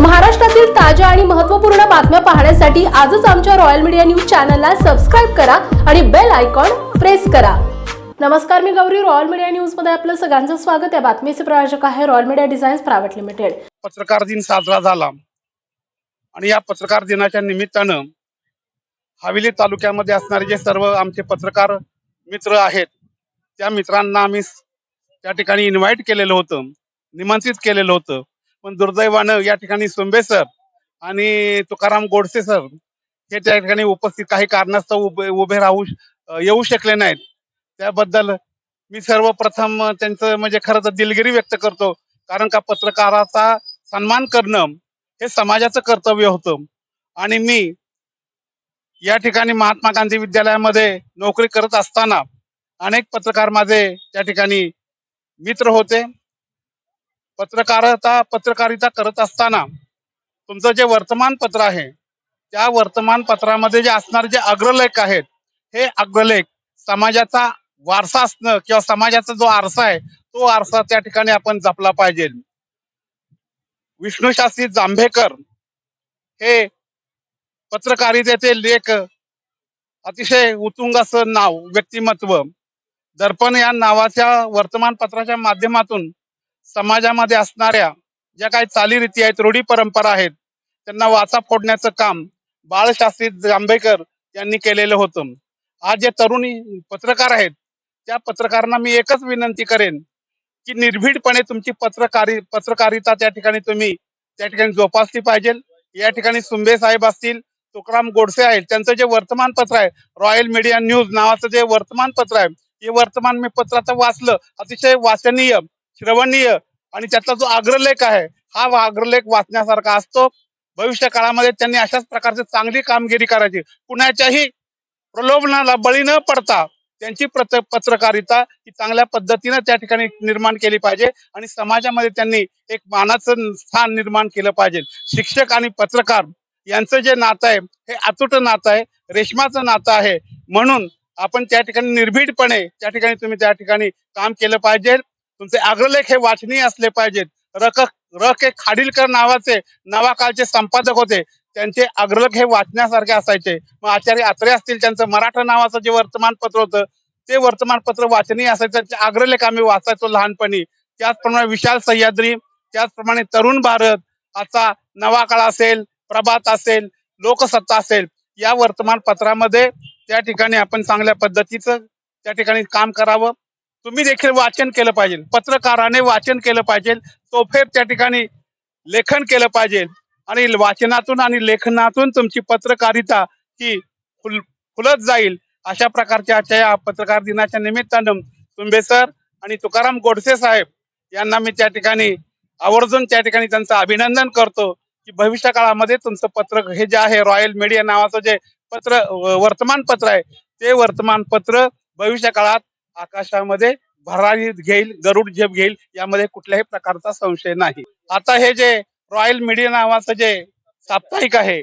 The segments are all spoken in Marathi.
महाराष्ट्रातील ताज्या आणि महत्त्वपूर्ण बातम्या पाहण्यासाठी आजच आमच्या रॉयल मीडिया न्यूज चॅनलला सबस्क्राईब करा आणि बेल आयकॉन प्रेस करा. नमस्कार मी गौरी. रॉयल मीडिया न्यूजमध्ये आपलं सगळ्यांचं स्वागत. आहे बातमीचे प्रायोजक आहे Royal Media Designs Private Limited. पत्रकार दिन साजरा झाला. आणि या पत्रकार दिनाच्या निमित्तानं हवेली तालुक्यामध्ये असणारे जे सर्व आमचे पत्रकार मित्र आहेत त्या मित्रांना आम्ही त्या ठिकाणी इन्व्हाइट केलेलं होतं निमंत्रित केलेलं होतं. पण दुर्दैवानं या ठिकाणी सुंबे सर आणि तुकाराम गोडसे सर हे त्या ठिकाणी उपस्थित. काही कारणास्तव उभे उभे राहू श- येऊ शकले नाहीत. त्याबद्दल मी सर्वप्रथम त्यांचं म्हणजे खरं तर दिलगिरी व्यक्त करतो. कारण का पत्रकाराचा सन्मान करणं हे समाजाचं कर्तव्य होतं. आणि मी या ठिकाणी महात्मा गांधी विद्यालयामध्ये नोकरी करत असताना अनेक पत्रकार माझे त्या ठिकाणी मित्र होते. पत्रकारिता पत्रकारिता करत असताना तुमचं जे वर्तमानपत्र आहे त्या वर्तमानपत्रामध्ये जे असणारे जे अग्रलेख आहेत हे अग्रलेख समाजाचा वारसा असणं किंवा समाजाचा जो आरसा आहे तो आरसा त्या ठिकाणी आपण जपला पाहिजे. विष्णुशास्त्री जांभेकर हे पत्रकारितेचे लेख अतिशय उत्तुंग असं नाव व्यक्तिमत्व दर्पण या नावाच्या वर्तमानपत्राच्या माध्यमातून समाजामध्ये असणाऱ्या ज्या काही चालीरीती आहेत रूढी परंपरा आहेत त्यांना वाचा फोडण्याचं काम बाळशास्त्री जांभेकर यांनी केलेलं होतं. आज जे तरुणी पत्रकार आहेत त्या पत्रकारांना मी एकच विनंती करेन की निर्भीडपणे तुमची पत्रकारी पत्रकारिता त्या ठिकाणी तुम्ही त्या ठिकाणी जोपासली पाहिजे. या ठिकाणी सुंबे साहेब असतील तुकाराम गोडसे आहेत त्यांचं जे वर्तमानपत्र आहे रॉयल मीडिया न्यूज नावाचं जे वर्तमानपत्र आहे हे वर्तमान मी पत्र आता वाचलं अतिशय वाचनीय. श्रवणीय आणि त्यातला जो अग्रलेख आहे हा अग्रलेख वाचण्यासारखा असतो. भविष्य काळामध्ये त्यांनी अशाच प्रकारची चांगली कामगिरी करायची. कुणाच्याही प्रलोभनाला बळी न पडता त्यांची प्रत- पत्रकारिता ही चांगल्या पद्धतीनं त्या ठिकाणी निर्माण केली पाहिजे आणि समाजामध्ये त्यांनी एक मानाचं स्थान निर्माण केलं पाहिजे. शिक्षक आणि पत्रकार यांचं जे नातं आहे हे अतूट नातं आहे रेशमाचं नातं आहे. म्हणून आपण त्या ठिकाणी निर्भीडपणे त्या ठिकाणी तुम्ही त्या ठिकाणी काम केलं पाहिजे. तुमचे अग्रलेख हे वाचनीय असले पाहिजेत. रक र के खाडीलकर नावाचे नवाकाळचे संपादक होते. त्यांचे अग्रलेख हे वाचण्यासारखे असायचे. मग आचार्य आत्रे असतील त्यांचं मराठा नावाचं जे वर्तमानपत्र होतं ते वर्तमानपत्र वाचनीय असायचं. त्यांचे अग्रलेख आम्ही वाचायचो लहानपणी. त्याचप्रमाणे विशाल सह्याद्री त्याचप्रमाणे तरुण भारत आता नवा काळ असेल प्रभात असेल लोकसत्ता असेल या वर्तमानपत्रामध्ये त्या ठिकाणी आपण चांगल्या पद्धतीचं त्या ठिकाणी काम करावं. तुम्ही देखील वाचन केलं पाहिजे. पत्रकाराने वाचन केलं पाहिजे. तोफे त्या ठिकाणी लेखन केलं पाहिजे. आणि वाचनातून आणि लेखनातून तुमची पत्रकारिता ही फुल फुलत जाईल. अशा प्रकारच्या आजच्या या पत्रकार दिनाच्या निमित्तानं तुंबे सर आणि तुकाराम गोडसे साहेब यांना मी त्या ठिकाणी आवर्जून त्या ठिकाणी त्यांचं अभिनंदन करतो की भविष्य काळामध्ये तुमचं पत्र हे जे आहे रॉयल मीडिया नावाचं जे पत्र वर्तमानपत्र आहे ते वर्तमानपत्र भविष्य काळात आकाशामध्ये भरारी घेईल गरुड झेप घेईल यामध्ये कुठल्याही प्रकारचा संशय नाही. आता हे जे रॉयल मीडिया नावाचं जे साप्ताहिक आहे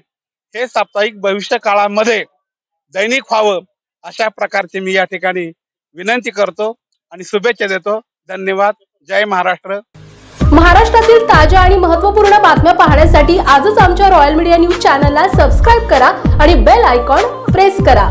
हे साप्ताहिक भविष्य काळामध्ये दैनिक व्हावं अशा प्रकारची मी या ठिकाणी विनंती करतो आणि शुभेच्छा देतो. धन्यवाद. जय महाराष्ट्र. महाराष्ट्रातील ताज्या आणि महत्त्वपूर्ण बातम्या पाहण्यासाठी आजच आमच्या रॉयल मीडिया न्यूज चॅनलला सबस्क्राईब करा आणि बेल आयकॉन प्रेस करा.